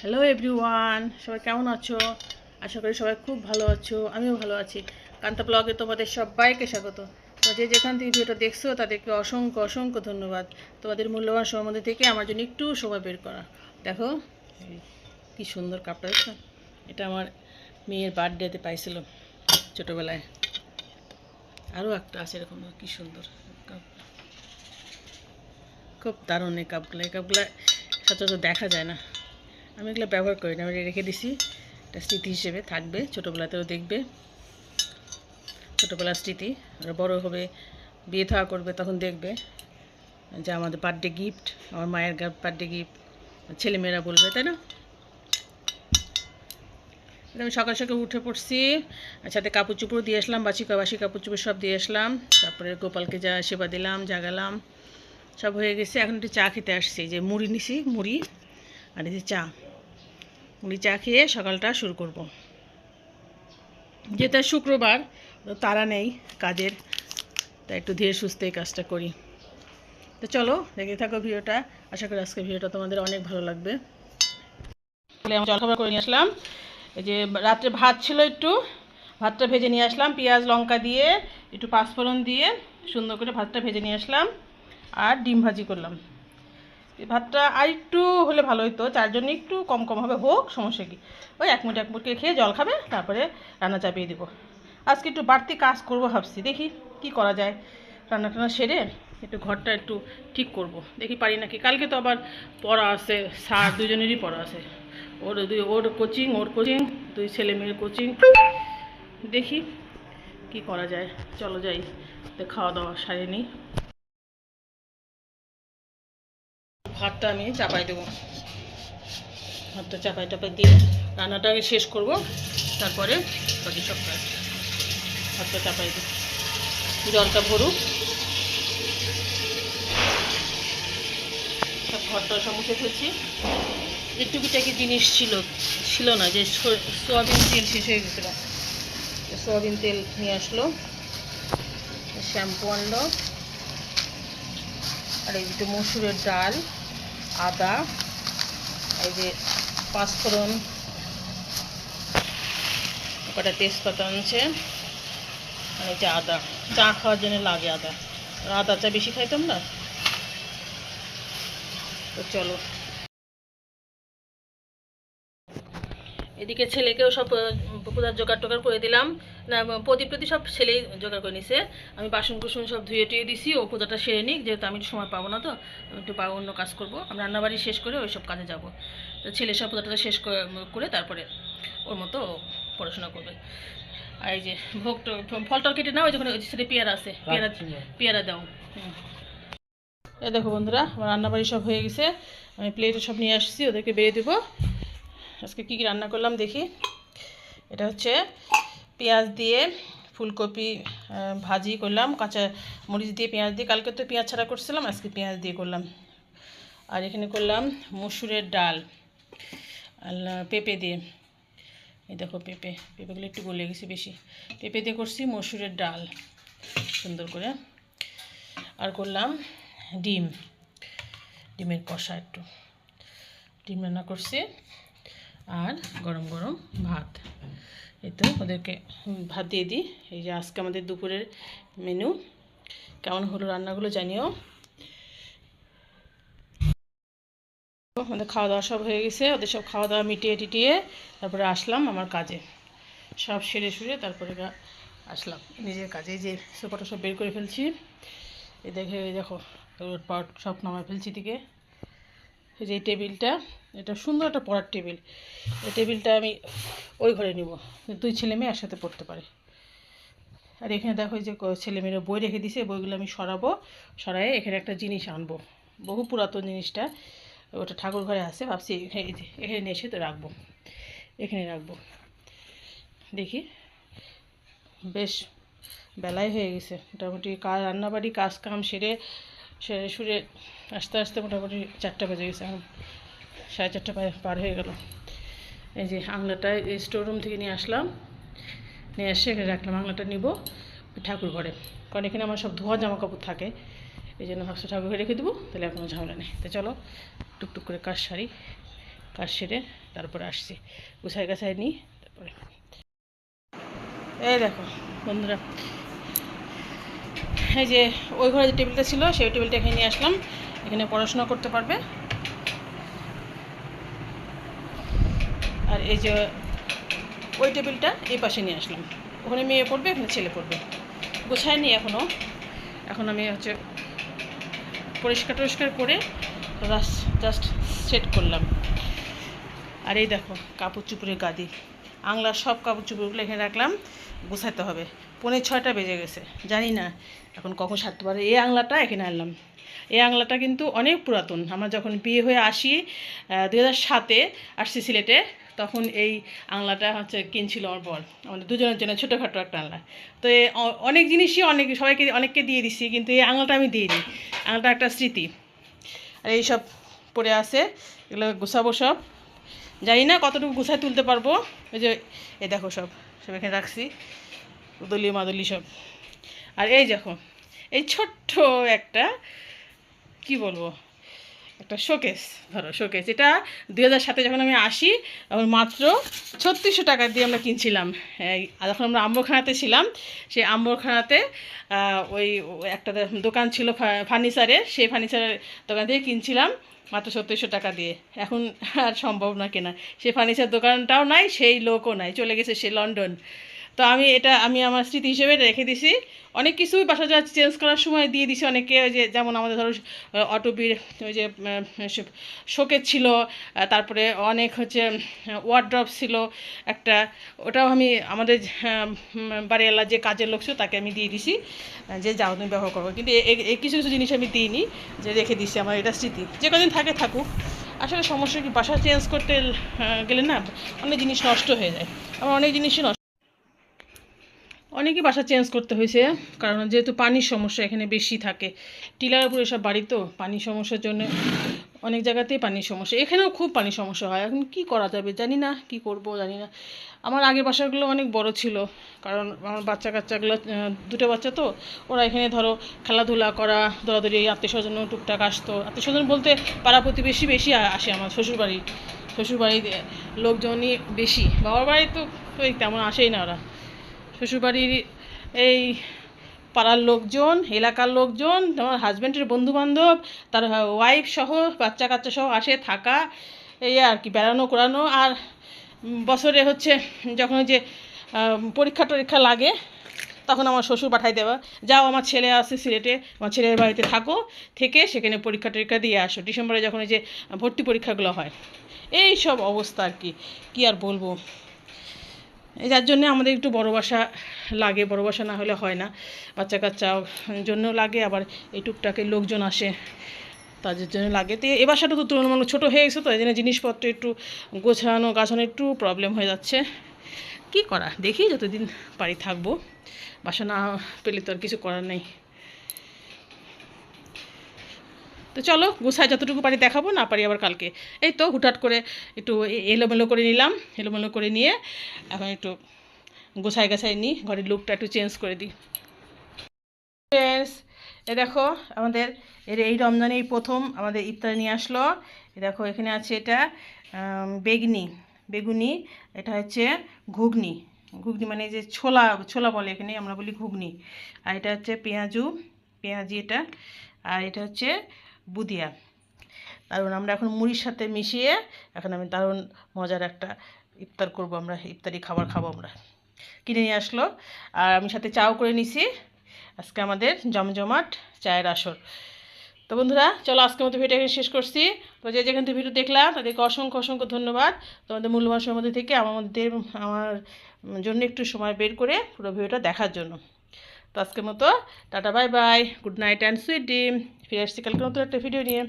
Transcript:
Hello everyone সবাই কেমন আছো? আশা করি সবাই খুব ভালো আছো। আমিও ভালো আছি। কান্তা ব্লগে তোমাদের সবাইকে স্বাগত। যে যেখান থেকে ভিডিওটা দেখছ, তাদেরকে অসংখ্য অসংখ্য ধন্যবাদ। তোমাদের মূল্যবান সময় মধ্যে থেকে আমার জন্য একটু সময় বের করা। দেখো কি সুন্দর কাপটা দেখছ? এটা আমার মেয়ের বার্থডেতে পাইছিল ছোটোবেলায়। আরও একটা আছে এরকম, কি সুন্দর কাপ। খুব দারুণ এই কাপগুলো। এই কাপগুলো সচরাচর দেখা যায় না। আমি এগুলো ব্যবহার করি না, আমি রেখে দিছি। এটা স্মৃতি হিসেবে থাকবে, ছোটোবেলাতেও দেখবে। ছোটোবেলার স্মৃতি বড় হবে, বিয়ে থাওয়া করবে তখন দেখবে। যে আমাদের বার্থডে গিফট আমার মায়ের বার্থডে গিফট ছেলেমেয়েরা বলবে, তাই না? আমি সকাল সকাল উঠে পড়ছি সাথে কাপড় চুপড় দিয়ে আসলাম, বাসি বাসি কাপড় চুপড় সব দিয়ে আসলাম। তারপরে গোপালকে যা সেবা দিলাম জাগালাম সব হয়ে গেছে। এখন একটু চা খেতে আসছি যে মুড়ি নিছি, মুড়ি, আর এই যে চা। মুড়ি চা খেয়ে সকালটা শুরু করব। যেটা শুক্রবার, তারা নেই কাজের, তাই একটু ধীরে সুস্থে কাজটা করি। তো চলো দেখে থাকো ভিডিওটা। আশা করি আজকে ভিডিওটা তোমাদের অনেক ভালো লাগবে। আমি জলখাবার করে নিয়ে আসলাম। এই যে রাত্রে ভাত ছিল একটু, ভাতটা ভেজে নিয়ে আসলাম। পেঁয়াজ, লঙ্কা দিয়ে, একটু পাঁচফোড়ন দিয়ে সুন্দর করে ভাতটা ভেজে নিয়ে আসলাম। আর ডিম ভাজি করলাম। ভাতটা আর একটু হলে ভালো হতো চারজনে একটু কম কম হবে, হোক, সমস্যা কি? ওই এক মুঠ এক মুঠ করে খেয়ে জল খাবে, তারপরে রান্না চাপিয়ে দেবো। আজকে একটু বাড়তি কাজ করব ভাবছি, দেখি কি করা যায়। রান্না টান্না সেরে একটু ঘরটা একটু ঠিক করব। দেখি পারি নাকি, কালকে তো আবার পড়া আছে, স্যার দুজনেরই পড়া আছে। ওর দুই, ওর কোচিং ওর কোচিং দুই ছেলে মেয়ের কোচিং দেখি কি করা যায়, চলো যাই খাওয়া দাওয়া সারিয়ে নিই ভাতটা আমি চাপাই দেবো। ভাতটা চাপাই টাপাই দিয়ে রান্নাটা আগে শেষ করব। তারপরে বাকি সব কাজ। ভাতটা চাপাই দেবো জলটা ভরুক। ঘরটা সব মুছে ফেলছি। যে টুকিটাকি জিনিস ছিল ছিল না যে সোয়াবিন তেল শেষ হয়ে গেছিল সোয়াবিন তেল নিয়ে আসলো। শ্যাম্পু আনলো। আর এই দুটো মসুরের ডাল। আদা, এই যে পাঁচফোড়ন, কটা তেজপাতা আনছে, আর এই যে আদা। চা খাওয়ার জন্য লাগে আদা। আদা চা বেশি খাইতাম না? তো চলো। এদিকে ছেলেকেও সব পূজার জোগাড় টোগাড় করে দিলাম। না প্রদীপ প্রদীপ সব ছেলেই জোগাড় করে নিছে। আমি বাসন কুসুন সব ধুয়ে টুয়ে দিছি ও পূজাটা সেরে নিক যেহেতু আমি একটু সময় পাবো না তো আমি একটু পাবো অন্য কাজ করব। আমি রান্নাবাড়ি শেষ করে ওই সব কাজে যাব। তো ছেলে সব পূজাটা শেষ করে- তারপরে ওর মতো পড়াশোনা করবে। আর এই যে ভোগ টো- ফল টল কেটে নাও ওই যখন সেটা পেয়ারা আছে পেয়ারা পেয়ারা দাও। এ দেখো বন্ধুরা আমার রান্নাবাড়ি সব হয়ে গেছে। আমি প্লেটে সব নিয়ে আসছি ওদেরকে বেরিয়ে দেবো। আজকে কী কী রান্না করলাম দেখি। এটা হচ্ছে পেঁয়াজ দিয়ে ফুলকপি ভাজি করলাম, কাঁচা মরিচ দিয়ে পেঁয়াজ দিয়ে। কালকে তো পেঁয়াজ ছাড়া করছিলাম, আজকে পেঁয়াজ দিয়ে করলাম। আর এখানে করলাম মসুরের ডাল পেঁপে দিয়ে। এই দেখো পেঁপে, পেঁপেগুলো একটু গলে গেছে বেশি। পেঁপে দিয়ে করছি মসুরের ডাল, সুন্দর করে। আর করলাম ডিম, ডিমের কষা একটু। ডিম রান্না করছি। আর গরম গরম ভাত। এই তো ওদেরকে ভাত দিয়ে দিই। এই যে আজকে আমাদের দুপুরের মেনু। কেমন হলো রান্নাগুলো জানিও। আমাদের খাওয়া দাওয়া সব হয়ে গেছে। ওদের সব খাওয়া দাওয়া মিটিয়ে টিটিয়ে তারপরে আসলাম আমার কাজে। সব সেরে সুরে তারপরে আসলাম। নিজের কাজে। যে সোফাটা সব বের করে ফেলছি। এই দেখে দেখো পাট সব নামায় ফেলছি দিকে যে টেবিলটা। এটা সুন্দর একটা পড়ার টেবিল। এই টেবিলটা আমি ওই ঘরে নিব। দুই ছেলে মেয়ে একসাথে পড়তে পারে। আর এখানে দেখো যে ক- ছেলে মেয়েরা বই রেখে দিছে বইগুলো আমি সরাবো সরাই এখানে একটা জিনিস আনব। বহু পুরাতন জিনিসটা ওটা ঠাকুর ঘরে আছে, ভাবছি এখানে নিয়ে এসে তো রাখব। এখানে রাখব। দেখি। বেশ বেলায় হয়ে গেছে। মোটামুটি কাজ, রান্নাবাড়ি, কাজ কাম সেরে সেরে সুরে আস্তে আস্তে মোটামুটি চারটা বেজে গেছে। সাড়ে চারটা পার হয়ে গেল। এই যে আংলাটা এই স্টোর রুম থেকে নিয়ে আসলাম। নিয়ে এসে এখানে রাখলাম আংলাটা নিব ঠাকুর ঘরে। কারণ এখানে আমার সব ধোয়া জামা কাপড় থাকে। এই জন্য ভাবছি ঠাকুর ঘরে রেখে দেবো, তাহলে আর কোনো ঝামেলা নেই। তো চলো, টুকটুক করে কাজ সারি। কাজ সেরে তারপরে আসছি। গুছাই গাছাই নিই, তারপরে এই দেখো, বন্ধুরা। এই যে ওই ঘরে যে টেবিলটা ছিল, সেই টেবিলটা এখানে নিয়ে আসলাম। এখানে পড়াশোনা করতে পারবে। আর এই যে ওই টেবিলটা এই পাশে নিয়ে আসলাম। ওখানে মেয়ে পড়বে এখানে ছেলে পড়বে। গোছায় গোছায়নি এখনও এখন আমি হচ্ছে পরিষ্কার টরিষ্কার করে জাস্ট সেট করলাম। আর এই দেখো, কাপড় চুপড়ের গাদি। আংলার সব কাপড় চুপড়গুলো এখানে রাখলাম গোছাতে হবে। পৌনে ছয়টা বেজে গেছে, জানি না। এখন কখন সারতে পারে? এই আংলাটা এখানে আনলাম। এই আংলাটা কিন্তু অনেক পুরাতন। আমরা যখন বিয়ে হয়ে আসি দু হাজার সাতে আসছি সিলেটে তখন এই আংলাটা হচ্ছে কিনছিল আমার বর। আমাদের দুজনের জন্য ছোটোখাটো একটা আংলা তো অনেক জিনিসই অনেক, সবাইকে, অনেককে দিয়ে দিছি, কিন্তু এই আংলাটা আমি দিইনি আংলাটা একটা স্মৃতি। আর এই সব পড়ে আছে, এগুলো গুছাবো সব। জানি না কতটুকু গুছায় তুলতে পারব। ওই যে এ দেখো সব সব এখানে রাখছি। দলীয় মাদলি সব। আর এই দেখো, এই ছোট্ট একটা, কি বলব? একটা শোকেস ধরো শোকেস এটা দুই হাজার সাতে যখন আমি আসি, তখন মাত্র ছত্রিশশো টাকা দিয়ে আমরা কিনছিলাম। যখন আমরা আম্বরখানাতে ছিলাম, সেই আম্বরখানাতে ওই একটা দোকান ছিল ফার্নিচারের, সেই ফার্নিচারের দোকান থেকে কিনছিলাম মাত্র ছত্রিশশো টাকা দিয়ে। এখন আর সম্ভব না কেনা। সেই ফার্নিচার দোকানটাও নাই, সেই লোকও নাই। চলে গেছে সে লন্ডন। তো আমি এটা, আমি আমার স্মৃতি হিসেবে রেখে দিছি। অনেক কিছুই বাসা যা চেঞ্জ করার সময় দিয়ে দিছি অনেকে ওই যে যেমন আমাদের ধরো অটোবির ওই যে শোকের ছিল তারপরে অনেক হচ্ছে ওয়ার্ড্রপ ছিল একটা। ওটাও আমি আমাদের বাড়িওয়ালা যে কাজের লোক ছিল, তাকে আমি দিয়ে দিছি যে যাও তুমি ব্যবহার করব কিন্তু এই কিছু কিছু জিনিস আমি দিইনি, যে রেখে দিছি আমার এটা স্মৃতি। যে কদিন থাকে, থাকুক। আসলে সমস্যা কি বাসা চেঞ্জ করতে গেলে না অনেক জিনিস নষ্ট হয়ে যায়। আমার অনেক জিনিসই নষ্ট অনেকই বাসা চেঞ্জ করতে হয়েছে, কারণ যেহেতু পানির সমস্যা এখানে বেশি থাকে। টিলার উপরে সব বাড়ি তো, পানির সমস্যার জন্য অনেক জায়গাতেই পানির সমস্যা। এখানেও খুব পানির সমস্যা হয়। এখন কি করা যাবে? জানি না, কি করব জানি না। আমার আগের বাসাগুলো অনেক বড় ছিল, কারণ আমার বাচ্চা কাচ্চাগুলো দুটো বাচ্চা তো, ওরা এখানে ধরো খেলাধুলা করা, দৌড়াদৌড়ি আত্মীয় স্বজনও টুকটাক আসতো। আত্মীয় স্বজন বলতে পাড়া প্রতিবেশী বেশি আসে আমার শ্বশুরবাড়ি। শ্বশুরবাড়িতে লোকজনই বেশি। বাবার বাড়ি তো তেমন আসেই না ওরা। শ্বশুরবাড়ির এই পাড়ার লোকজন, এলাকার লোকজন, তোমার হাজব্যান্ডের বন্ধুবান্ধব, তার ওয়াইফ সহ বাচ্চা কাচ্চা সহ আসে থাকা, এই আর কি, বেড়ানো করানো আর বছরে হচ্ছে যখন যে পরীক্ষা টরীক্ষা লাগে, তখন আমার শ্বশুর পাঠাই দেওয়া। যাও আমার ছেলে আছে সিলেটে, আমার ছেলের বাড়িতে থাকো, থেকে সেখানে পরীক্ষা টরীক্ষা দিয়ে আসো। ডিসেম্বরে যখন ওই যে ভর্তি পরীক্ষাগুলো হয়, এই সব অবস্থা আর কি, কী আর বলব? এই যার জন্য আমাদের একটু বড় বাসা লাগে, বড় বাসা না হলে হয় না। বাচ্চা কাচ্চা জন্য লাগে, আবার এই টুকটাকে লোকজন আসে, তাদের জন্য লাগে। তো এ বাসাটা তো তুলনামূলক ছোটো হয়ে গেছে তো, এই জন্য জিনিসপত্র একটু গোছানো, গাছানো একটু প্রবলেম হয়ে যাচ্ছে। কি করা? দেখি যতদিন পারি থাকব। বাসা না পেলে তো আর কিছু করার নেই। তো চলো গুছায় যতটুকু পারি দেখাবো, না পারি আবার কালকে। এই তো হুটহাট করে একটু এলোমেলো করে নিলাম, এলোমেলো করে নিয়ে এখন একটু গোছায় গাছায় নিই, ঘরের লুকটা একটু চেঞ্জ করে দিই। ফ্রেন্ডস এ দেখো আমাদের এর এই রমজানে এই প্রথম আমাদের ইফতার নিয়ে আসলো। এ দেখো এখানে আছে এটা বেগনি। বেগুনি, এটা হচ্ছে ঘুগনি। ঘুগনি মানে যে ছোলা ছোলা বলে এখানে, আমরা বলি ঘুগনি। আর এটা হচ্ছে পেঁয়াজু, পেঁয়াজি এটা। আর এটা হচ্ছে বুদিয়া। দারুণ, আমরা এখন মুড়ির সাথে মিশিয়ে এখন আমি দারুণ মজার একটা ইফতার করব আমরা, ইফতারি খাবার খাব আমরা। কিনে নিয়ে আসলো। আর আমি সাথে চাও করে নিছি আজকে আমাদের জমজমাট চায়ের আসর। তো বন্ধুরা, চলো আজকের মতো ভিডিও এখানে শেষ করছি। তো যে যেখান থেকে ভিডিও দেখলাম, তাদেরকে অসংখ্য অসংখ্য ধন্যবাদ। তোমাদের মূল্যবান সময়ের মধ্যে থেকে আমার মধ্যে আমার জন্য একটু সময় বের করে পুরো ভিডিওটা দেখার জন্য। তো আজকের মতো, tata, bye bye. Good night and sweet dream. ফিরে আসছি। কালকে নতুন একটা ভিডিও নিয়ে।